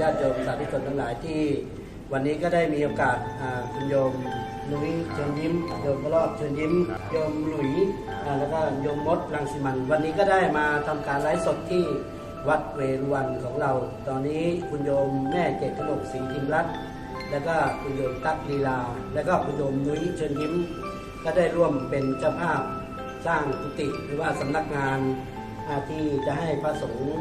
ญาติโยมสาธุชนทั้งหลายที่ วันนี้ก็ได้มีโอกาสคุณโยมนุ้ยเชิญยิ้มโยมกระรอบเชิญยิ้มโยมหลุยแล้วก็โยมมดรังสิมัน วันนี้ก็ได้มาทำการไลฟ์สดที่วัดเวรุวันของเรา ตอนนี้คุณโยมแม่เกศขนกศรีทิมรัตน์แล้วก็คุณโยมตั๊กลีลา แล้วก็คุณโยมนุ้ยเชิญยิ้ม ก็ได้ร่วมเป็นเจ้าภาพสร้างกุฏิหรือว่าสำนักงานที่จะให้พระสงฆ์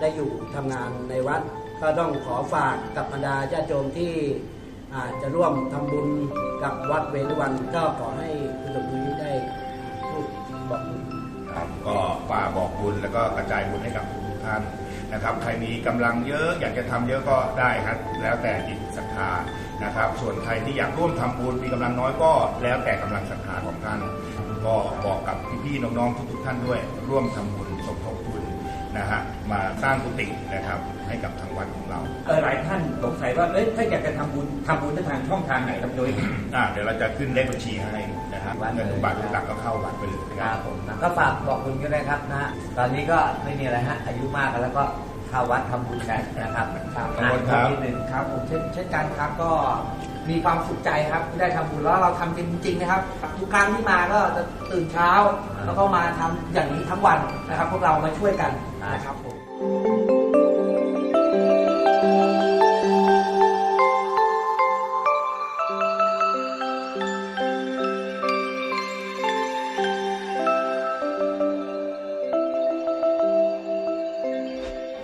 ได้อยู่ทำงานในวัด ก็ต้องขอฝากกับบรรดาญาติโยมที่อาจจะร่วมทำบุญกับวัดเวรุวันก็ขอให้คุณหลวงนุ้ยได้พูดบอกบุญครับก็ฝากบอกบุญแล้วก็กระจายบุญให้กับทุกท่านนะครับ ใครมีกำลังเยอะอยากจะทำเยอะก็ได้ครับ แล้วแต่จิตศรัทธานะครับ ส่วนใครที่อยากร่วมทำบุญมีกำลังน้อยก็แล้วแต่กำลังศรัทธาของท่าน ก็บอกกับพี่ๆน้องๆทุกๆท่านด้วย ร่วมทำบุญสมทบ นนะฮะมาสร้างกุฏินะครับ ให้กับทางวัดของเราเออหลายท่านสงสัยว่าเอ้ยถ้าอยากจะทำบุญทำบุญได้ทางช่องทางไหนครับโดยอ่าเดี๋ยวเราจะขึ้นเลขบัญชีให้นะฮะวัดเลยเงินทุกบาททุกสตางค์ก็เข้าวัดไปเลยคครัรับบผมก็ฝากบอกคุณก็ได้ครับนะฮะตอนนี้ก็ไม่มีอะไรฮะอายุมากกันแล้วก็เข้าวัดทำบุญกันนะครับครับ ขอบคุณครับ นิดนึง ครับผมเช่นเช่นกันครับก็ มีความสุขใจครับที่ได้ทำบุญแล้วเราทำจริงๆนะครับทุกครั้งที่มาก็จะตื่นเช้า แล้วก็มาทำอย่างนี้ทั้งวันนะครับ พวกเรามาช่วยกันนะครับผม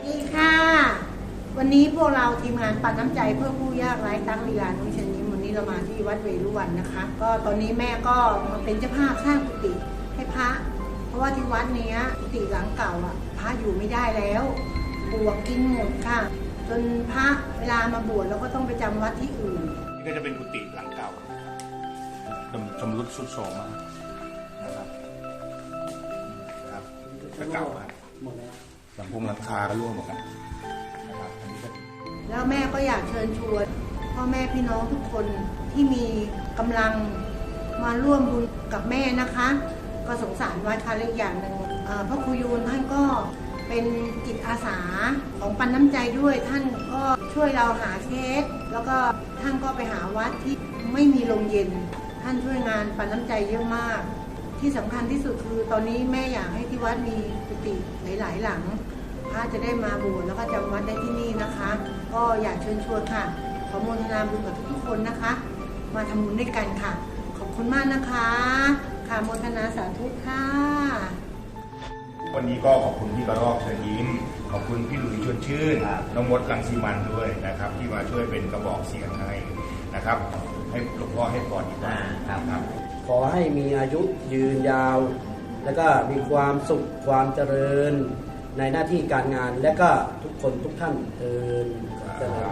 ดีค่ะวันนี้พวกเราทีมงานปันน้ำใจเพื่อผู้ยากไร้ตั้งลีลานุ้ยเชน ยิ้มวันนี้เรามาที่วัดเวรุวันนะคะ ก็ตอนนี้แม่ก็มาเป็นเจ้าภาพสร้างกุฏิให้พระ เพราะว่าที่วัดเนี้ยกุฏิหลังเก่าอะพระอยู่ไม่ได้แล้วปลวกกินหมดค่ะ จนพระเวลามาบวชเราก็ต้องไปจำวัดที่อื่นนี่ก็จะเป็นกุฏิหลังเก่านะครับชำรุดสุดโทรมมากนะครับครับก็เก่ามากหมดแล้วหลังพงหลังคาก็ร่วงหมดแล้วนะครับอันนี้ก็แล้วแม่ก็อยากเชิญชวน พ่อแม่พี่น้องทุกคนที่มีกำลังมาร่วมบุญกับแม่นะคะ ก็สงสารวัดค่ะเล็กอย่างหนึ่งพระครูยูนท่านก็เป็นจิตอาสาของปันน้ำใจด้วย ท่านก็ช่วยเราหาเคสแล้วก็ท่านก็ไปหาวัดที่ไม่มีโรงเย็น ท่านช่วยงานปันน้ำใจเยอะมาก ที่สำคัญที่สุดคือตอนนี้แม่อยากให้ที่วัดมีกุฏิหลาย ๆ หลังพระจะได้มาบวชแล้วก็จำวัดได้ที่นี่นะคะ ก็อยากเชิญชวนค่ะ อโมทนาบุญกับทุกๆคนนะคะ มาทำบุญด้วยกันค่ะ ขอบคุณมากนะคะ ค่ะโมทนาสาธุค่ะ วันนี้ก็ขอบคุณพี่กระรอกเชิญยิ้ม ขอบคุณพี่หลุยชวนชื่นน้องมดลังสีมันด้วยนะครับ ที่มาช่วยเป็นกระบอกเสียงให้นะครับ ให้หลวงพ่อให้พรอีกว่าอ่าครับครับ ขอให้มีอายุยืนยาว แล้วก็มีความสุขความเจริญในหน้าที่การงานและก็ทุกคนทุกท่านเทินเจริญ